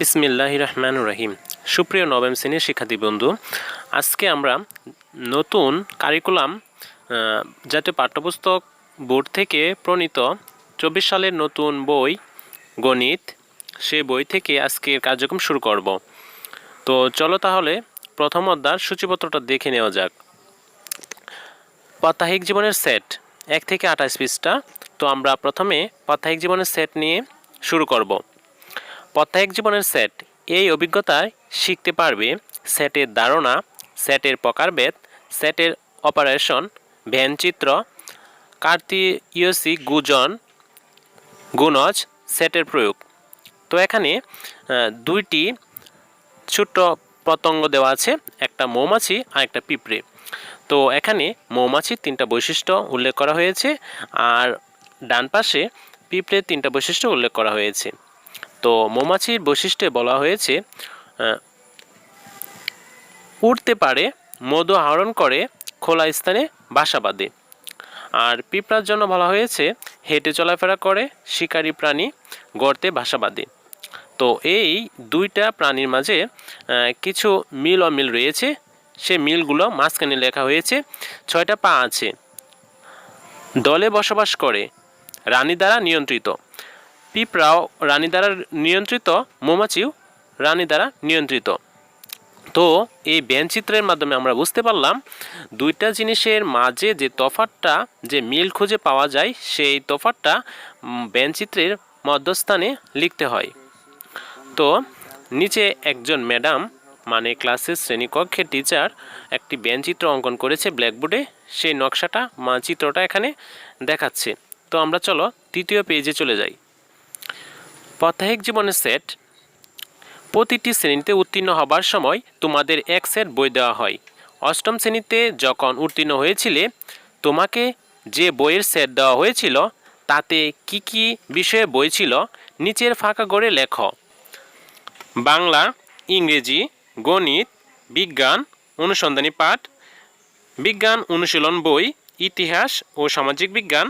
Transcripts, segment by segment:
বিসমিল্লাহ রহমান রহিম। সুপ্রিয় নবম শ্রেণির শিক্ষার্থী বন্ধু আজকে আমরা নতুন কারিকুলাম জাতীয় পাঠ্যপুস্তক বোর্ড থেকে প্রণীত চব্বিশ সালের নতুন বই, গণিত সেই বই থেকে আজকের কার্যক্রম শুরু করব। তো চলো তাহলে প্রথম অধ্যার সূচিপত্রটা দেখে নেওয়া যাক। প্রাত্যহিক জীবনের সেট, এক থেকে আঠাশ পৃষ্ঠা। তো আমরা প্রথমে প্রাত্যহিক জীবনের সেট নিয়ে শুরু করব। প্রাত্যহিক জীবনের সেট এই অভিজ্ঞতায় শিখতে পারবে। সেটের ধারণা সেটের প্রকারভেদ সেটের অপারেশন ভ্যানচিত্র কার্তিয়সি গুজন, গুণজ সেটের প্রয়োগ। তো এখানে দুইটি ছোট্ট পতঙ্গ দেওয়া আছে, একটা মৌমাছি আর একটা পিঁপড়ে। তো এখানে মৌমাছির তিনটা বৈশিষ্ট্য উল্লেখ করা হয়েছে, আর ডান পাশে পিঁপড়ের তিনটা বৈশিষ্ট্য উল্লেখ করা হয়েছে। তো মৌমাছির বৈশিষ্ট্যে বলা হয়েছে উড়তে পারে, মধু আহরণ করে, খোলা স্থানে বাসা বাঁধে। আর পিঁপড়ার জন্য বলা হয়েছে, হেঁটে চলাফেরা করে, শিকারী প্রাণী গর্তে বাসা বাঁধে। তো এই দুইটা প্রাণীর মাঝে কিছু মিল অমিল রয়েছে। সে মিলগুলো মাঝখানে লেখা হয়েছে, ছয়টা পা আছে। দলে বসবাস করে, রানী দ্বারা নিয়ন্ত্রিত। পিঁপড়াও রানী দ্বারা নিয়ন্ত্রিত, মৌমাছিও রানী দ্বারা নিয়ন্ত্রিত। তো এই চিত্রের মাধ্যমে আমরা বুঝতে পারলাম, দুইটা জিনিসের মাঝে যে তফাতটা যে মিল খুঁজে পাওয়া যায়, সেই তফাতটা চিত্রের মধ্যস্থানে লিখতে হয়। তো নিচে একজন ম্যাডাম মানে ক্লাসের শ্রেণীকক্ষের টিচার, একটি চিত্র অঙ্কন করেছে ব্ল্যাকবোর্ডে, সেই নকশাটা, মা চিত্রটা এখানে দেখাচ্ছে। তো আমরা চলো, তৃতীয় পেজে চলে যাই। প্রাত্যহিক জীবনের সেট প্রতিটি শ্রেণীতে উত্তীর্ণ হবার সময় তোমাদের এক সেট বই দেওয়া হয়। অষ্টম শ্রেণীতে যখন উত্তীর্ণ হয়েছিলে, তোমাকে যে বইয়ের সেট দেওয়া হয়েছিল, তাতে কি কি বিষয়ে বই ছিল, নিচের ফাঁকা গড়ে লেখ। বাংলা, ইংরেজি, গণিত, বিজ্ঞান, অনুসন্ধানী পাঠ, বিজ্ঞান অনুশীলন বই, ইতিহাস ও সামাজিক বিজ্ঞান,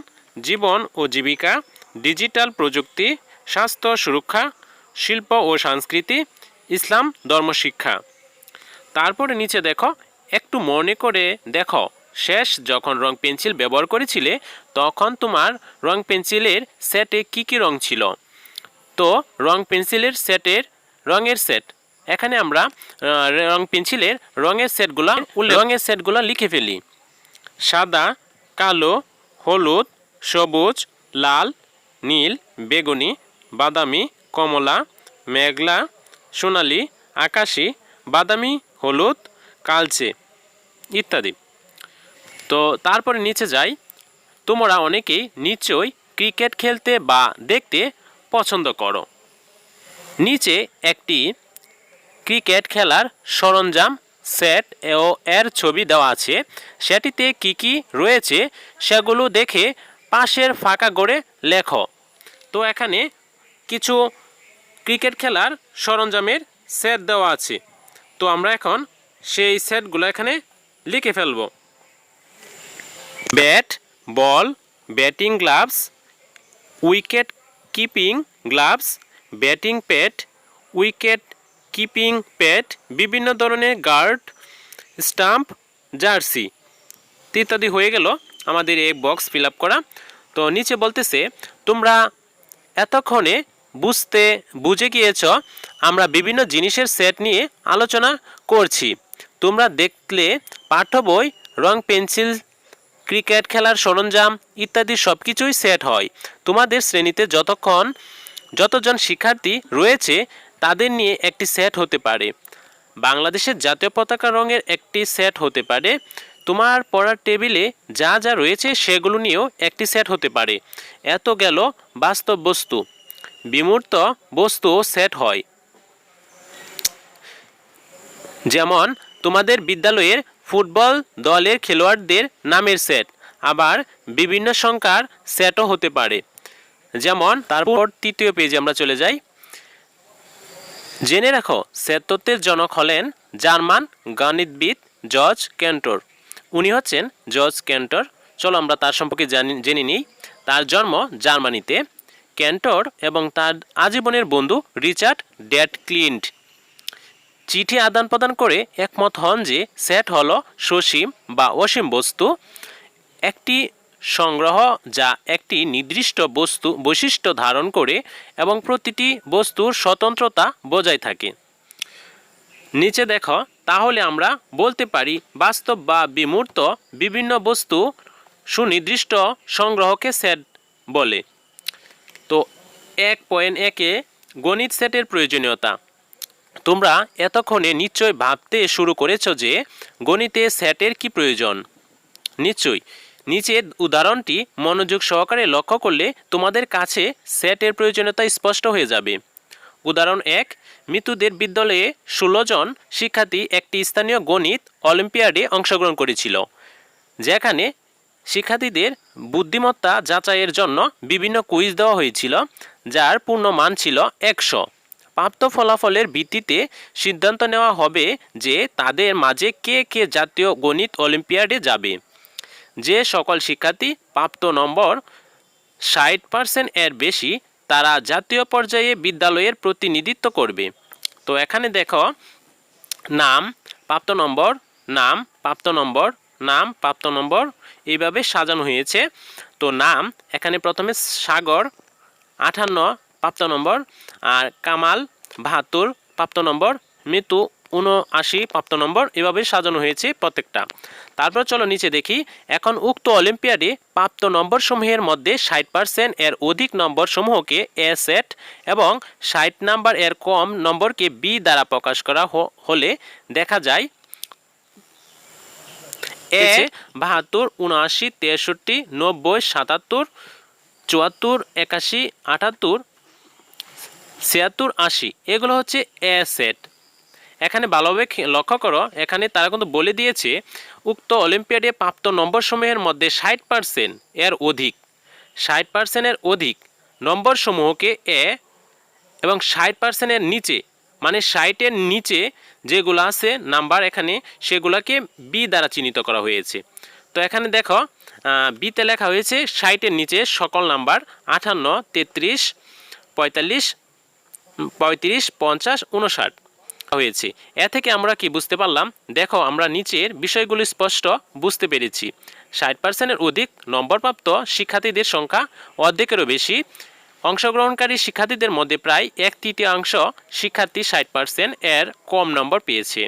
জীবন ও জীবিকা, ডিজিটাল প্রযুক্তি স্বাস্থ্য, সুরক্ষা, শিল্প ও সংস্কৃতি, ইসলাম, ধর্মশিক্ষা। তারপরে নিচে দেখো, একটু মনে করে দেখো, শেষ যখন রং পেন্সিল ব্যবহার করেছিলে, তখন তোমার রং পেন্সিলের সেটে কি কি রং ছিল? তো, রং পেন্সিলের সেটের রঙের সেট। এখানে আমরা রং পেন্সিলের রঙের সেটগুলো রঙের সেটগুলো লিখে ফেলি। সাদা, কালো, হলুদ, সবুজ, লাল, নীল, বেগুনি বাদামি, কমলা, মেঘলা, সোনালি, আকাশি, বাদামি, হলুদ, কালচে ইত্যাদি। তো তারপরে নিচে যাই। তোমরা অনেকেই নিশ্চয়ই ক্রিকেট খেলতে বা দেখতে পছন্দ করো। নিচে একটি ক্রিকেট খেলার সরঞ্জাম, সেট ও এর ছবি দেওয়া আছে। সেটিতে কি কি রয়েছে সেগুলো দেখে পাশের ফাঁকা গড়ে লেখো। তো এখানে কিছু ক্রিকেট খেলার সরঞ্জামের সেট দেওয়া আছে। তো আমরা এখন সেই সেটগুলো এখানে লিখে ফেলব। Bat, ball, batting gloves, wicket keeping gloves, batting pad, wicket keeping pad, বিভিন্ন ধরনের গার্ড, স্টাম্প, জার্সি ইত্যাদি হয়ে গেল আমাদের এই বক্স ফিল করা। তো নিচে বলতেছে, তোমরা এতক্ষণে বুঝতে বুঝে গিয়েছ, আমরা বিভিন্ন জিনিসের সেট নিয়ে আলোচনা করছি। তোমরা দেখলে পাঠ্য বই, রং পেন্সিল, ক্রিকেট খেলার সরঞ্জাম ইত্যাদি সব কিছুই সেট হয়। তোমাদের শ্রেণীতে যতক্ষণ যতজন শিক্ষার্থী রয়েছে, তাদের নিয়ে একটি সেট হতে পারে। বাংলাদেশের জাতীয় পতাকা রঙের একটি সেট হতে পারে। তোমার পড়ার টেবিলে যা যা রয়েছে, সেগুলো নিয়েও একটি সেট হতে পারে। এত গেল বাস্তব বস্তু বিমূর্ত বস্তু সেট হয়। যেমন, তোমাদের বিদ্যালয়ের ফুটবল দলের খেলোয়াড়দের নামের সেট, আবার বিভিন্ন সংখ্যার সেটও হতে পারে। যেমন, তারপর তৃতীয় পেজে আমরা চলে যাই। জেনে রাখো, সেট তত্ত্বের জনক হলেন জার্মান গণিতবিদ জর্জ ক্যান্টর। উনি হচ্ছেন জর্জ ক্যান্টর। চলো আমরা তার সম্পর্কে জানি, জেনে নিই। তার জন্ম জার্মানিতে। ক্যান্টর এবং তার আজীবনের বন্ধু রিচার্ড ড্যাট ক্লিন্ট চিঠি আদান প্রদান করে একমত হন যে সেট হল সসীম বা অসীম বস্তু, একটি সংগ্রহ যা একটি নির্দিষ্ট বস্তু বৈশিষ্ট্য ধারণ করে এবং প্রতিটি বস্তুর স্বতন্ত্রতা বজায় থাকে। নিচে দেখো, তাহলে আমরা বলতে পারি বাস্তব বা বিমূর্ত বিভিন্ন বস্তু সুনির্দিষ্ট সংগ্রহকে সেট বলে। তো এক পয়েন্ট একে গণিত সেটের প্রয়োজনীয়তা। তোমরা এতক্ষণে নিশ্চয় ভাবতে শুরু করেছ যে গণিতে সেটের কি প্রয়োজন। নিশ্চয়ই নিচের উদাহরণটি মনোযোগ সহকারে লক্ষ্য করলে তোমাদের কাছে সেটের প্রয়োজনীয়তা স্পষ্ট হয়ে যাবে। উদাহরণ এক মৃত্যুদের বিদ্যালয়ে ষোলো জন শিক্ষার্থী একটি স্থানীয় গণিত অলিম্পিয়াডে অংশগ্রহণ করেছিল, যেখানে শিক্ষার্থীদের বুদ্ধিমত্তা যাচাইয়ের জন্য বিভিন্ন কুইজ দেওয়া হয়েছিল, যার পূর্ণ মান ছিল একশো। প্রাপ্ত ফলাফলের ভিত্তিতে সিদ্ধান্ত নেওয়া হবে যে তাদের মাঝে কে কে জাতীয় গণিত অলিম্পিয়াডে যাবে। যে সকল শিক্ষার্থী প্রাপ্ত নম্বর ষাট পার্সেন্ট এর বেশি, তারা জাতীয় পর্যায়ে বিদ্যালয়ের প্রতিনিধিত্ব করবে। তো এখানে দেখো, নাম, প্রাপ্ত নম্বর, নাম, প্রাপ্ত নম্বর নাম, প্রাপ্ত নম্বর, এইভাবে সাজানো হয়েছে। তো নাম, এখানে প্রথমে সাগর, আঠান্ন, প্রাপ্ত নম্বর, আর কামাল, বাহাত্তর, প্রাপ্ত নম্বর, মৃত্যু উনআশি প্রাপ্ত নম্বর, এভাবে সাজানো হয়েছে প্রত্যেকটা। তারপর চলো নিচে দেখি, এখন উক্ত অলিম্পিয়াডে প্রাপ্ত নম্বর সমূহের মধ্যে ষাট পার্সেন্ট এর অধিক নম্বর সমূহকে এ সেট এবং ষাট নাম্বার এর কম নম্বরকে বি দ্বারা প্রকাশ করা হলে দেখা যায় বাহাত্তর, উনআশি, তেষট্টি, নব্বই, সাতাত্তর, চুয়াত্তর, একাশি, আটাত্তর, ছিয়াত্তর, আশি। এগুলো হচ্ছে এ সেট। এখানে ভালোভাবে লক্ষ্য করো, এখানে তারা কিন্তু বলে দিয়েছে, উক্ত অলিম্পিয়াডে প্রাপ্ত নম্বর সমূহের মধ্যে ষাট পার্সেন্ট এর অধিক। ষাট পার্সেন্টের অধিক নম্বর সমূহকে এ এবং ষাট পার্সেন্টের নিচে মানে ষাটের নিচে যেগুলো আছে, নাম্বার এখানে, সেগুলোকে বি দ্বারা চিহ্নিত করা হয়েছে। তো এখানে দেখো বিতে লেখা হয়েছে ষাটের নিচে সকল নাম্বার, আটান্ন, তেত্রিশ, পঁয়তাল্লিশ, পঁয়ত্রিশ, পঞ্চাশ উনষাট হয়েছে। এ থেকে আমরা কি বুঝতে পারলাম? দেখো, আমরা নিচের বিষয়গুলি স্পষ্ট বুঝতে পেরেছি। ষাট পার্সেন্টের অধিক নম্বরপ্রাপ্ত শিক্ষার্থীদের সংখ্যা অর্ধেকেরও বেশি। অংশগ্রহণকারী শিক্ষার্থীদের মধ্যে প্রায় এক তৃতীয়াংশ শিক্ষার্থী ষাট পার্সেন্ট এর কম নম্বর পেয়েছে।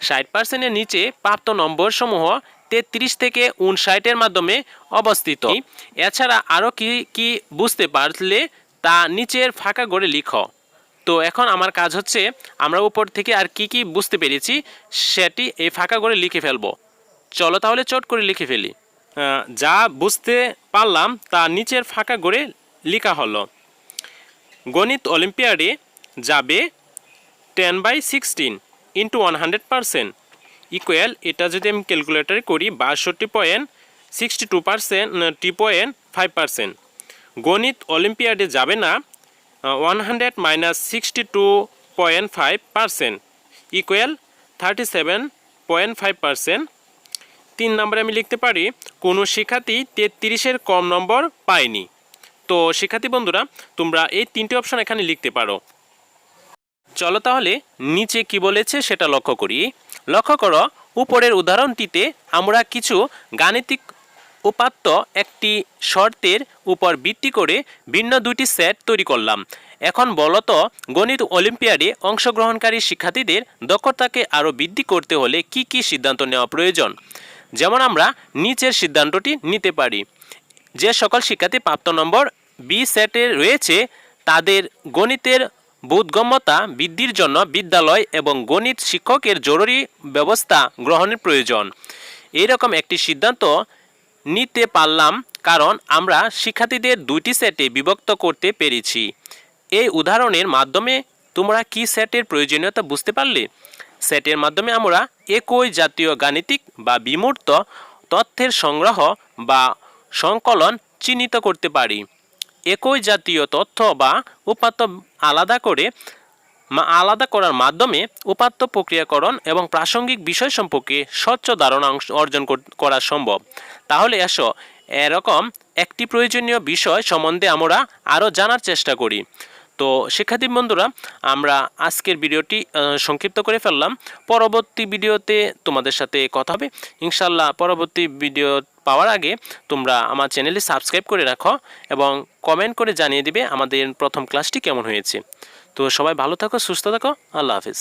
ষাট পার্সেন্টের নিচে প্রাপ্ত নম্বর সমূহ তেত্রিশ থেকে উনষাটের মাধ্যমে অবস্থিত। এছাড়া আরও কি কি বুঝতে পারলে তা নিচের ফাঁকা গড়ে লিখো। তো এখন আমার কাজ হচ্ছে আমরা উপর থেকে আর কি কি বুঝতে পেরেছি সেটি এই ফাঁকা করে লিখে ফেলব। চলো তাহলে চট করে লিখে ফেলি। যা বুঝতে পারলাম তা নিচের ফাঁকা করে লেখা হলো, গণিত অলিম্পিয়াডে যাবে ten by sixteen into one hundred percent equal এটা যদি আমি ক্যালকুলেটারে করি বাষট্টি পয়েন্ট সিক্সটি টু পারসেন্ট টি পয়েন্ট ফাইভ পারসেন্ট গণিত অলিম্পিয়াডে যাবে না one hundred minus sixty two point five percent equal thirty seven point five percent তিন নম্বরে আমি লিখতে পারি, কোনো শিক্ষার্থী তেত্রিশের কম নম্বর পায়নি। তো শিক্ষার্থী বন্ধুরা, তোমরা এই তিনটি অপশন এখানে লিখতে পারো। চলো তাহলে নিচে কি বলেছে সেটা লক্ষ্য করি। লক্ষ্য করো, উপরের উদাহরণটিতে আমরা কিছু গাণিতিক উপাত্ত একটি শর্তের উপর ভিত্তি করে ভিন্ন দুটি সেট তৈরি করলাম। এখন বলত গণিত অলিম্পিয়াডে অংশগ্রহণকারী শিক্ষার্থীদের দক্ষতাকে আরও বৃদ্ধি করতে হলে কি কি সিদ্ধান্ত নেওয়া প্রয়োজন? যেমন আমরা নিচের সিদ্ধান্তটি নিতে পারি। যে সকল শিক্ষার্থী প্রাপ্ত নম্বর বি সেটে রয়েছে, তাদের গণিতের বোধগম্যতা বৃদ্ধির জন্য বিদ্যালয় এবং গণিত শিক্ষকের জরুরি ব্যবস্থা গ্রহণের প্রয়োজন। এইরকম একটি সিদ্ধান্ত নিতে পারলাম কারণ আমরা শিক্ষার্থীদের দুইটি সেটে বিভক্ত করতে পেরেছি। এই উদাহরণের মাধ্যমে তোমরা কি সেটের প্রয়োজনীয়তা বুঝতে পারলে? সেটের মাধ্যমে আমরা একই জাতীয় গাণিতিক বা বিমূর্ত তথ্যের সংগ্রহ বা সংকলন চিহ্নিত করতে পারি। একই জাতীয় তথ্য বা উপাত্ত আলাদা করে আলাদা করার মাধ্যমে উপাত্ত প্রক্রিয়াকরণ এবং প্রাসঙ্গিক বিষয় সম্পর্কে স্বচ্ছ ধারণা অর্জন কর- করা সম্ভব। তাহলে এসো, এরকম একটি প্রয়োজনীয় বিষয় সম্বন্ধে আমরা আরও জানার চেষ্টা করি। তো, শিক্ষার্থী বন্ধুরা, আমরা আজকের ভিডিওটি সংক্ষিপ্ত করে ফেললাম। পরবর্তী ভিডিওতে তোমাদের সাথে কথা হবে। ইনশাল্লাহ পরবর্তী ভিডিও পাওয়ার আগে তোমরা আমার চ্যানেলে সাবস্ক্রাইব করে রাখো এবং কমেন্ট করে জানিয়ে দিবে আমাদের প্রথম ক্লাসটি কেমন হয়েছে। তো সবাই ভালো থাকো, সুস্থ থাকো, আল্লাহ হাফিজ।